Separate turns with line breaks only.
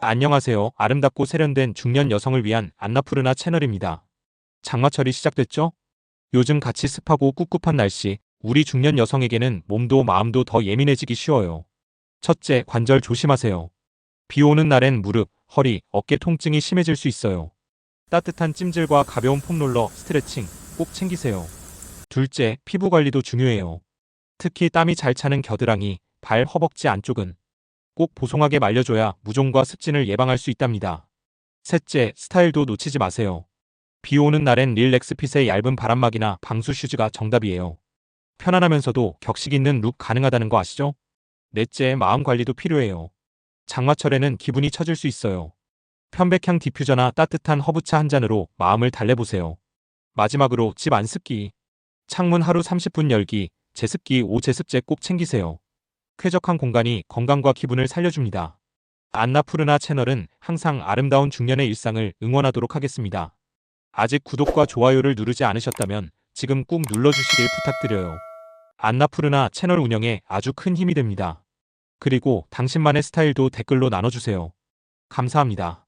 안녕하세요. 아름답고 세련된 중년 여성을 위한 안나푸르나 채널입니다. 장마철이 시작됐죠? 요즘 같이 습하고 꿉꿉한 날씨, 우리 중년 여성에게는 몸도 마음도 더 예민해지기 쉬워요. 첫째, 관절 조심하세요. 비 오는 날엔 무릎, 허리, 어깨 통증이 심해질 수 있어요. 따뜻한 찜질과 가벼운 폼롤러, 스트레칭 꼭 챙기세요. 둘째, 피부 관리도 중요해요. 특히 땀이 잘 차는 겨드랑이, 발, 허벅지 안쪽은 꼭 보송하게 말려줘야 무좀과 습진을 예방할 수 있답니다. 셋째, 스타일도 놓치지 마세요. 비 오는 날엔 릴렉스 핏의 얇은 바람막이나 방수 슈즈가 정답이에요. 편안하면서도 격식 있는 룩 가능하다는 거 아시죠? 넷째, 마음 관리도 필요해요. 장마철에는 기분이 처질 수 있어요. 편백향 디퓨저나 따뜻한 허브차 한 잔으로 마음을 달래보세요. 마지막으로 집 안습기. 창문 하루 30분 열기, 제습기 5제습제 꼭 챙기세요. 쾌적한 공간이 건강과 기분을 살려줍니다. 안나푸르나 채널은 항상 아름다운 중년의 일상을 응원하도록 하겠습니다. 아직 구독과 좋아요를 누르지 않으셨다면 지금 꾹 눌러주시길 부탁드려요. 안나푸르나 채널 운영에 아주 큰 힘이 됩니다. 그리고 당신만의 스타일도 댓글로 나눠주세요. 감사합니다.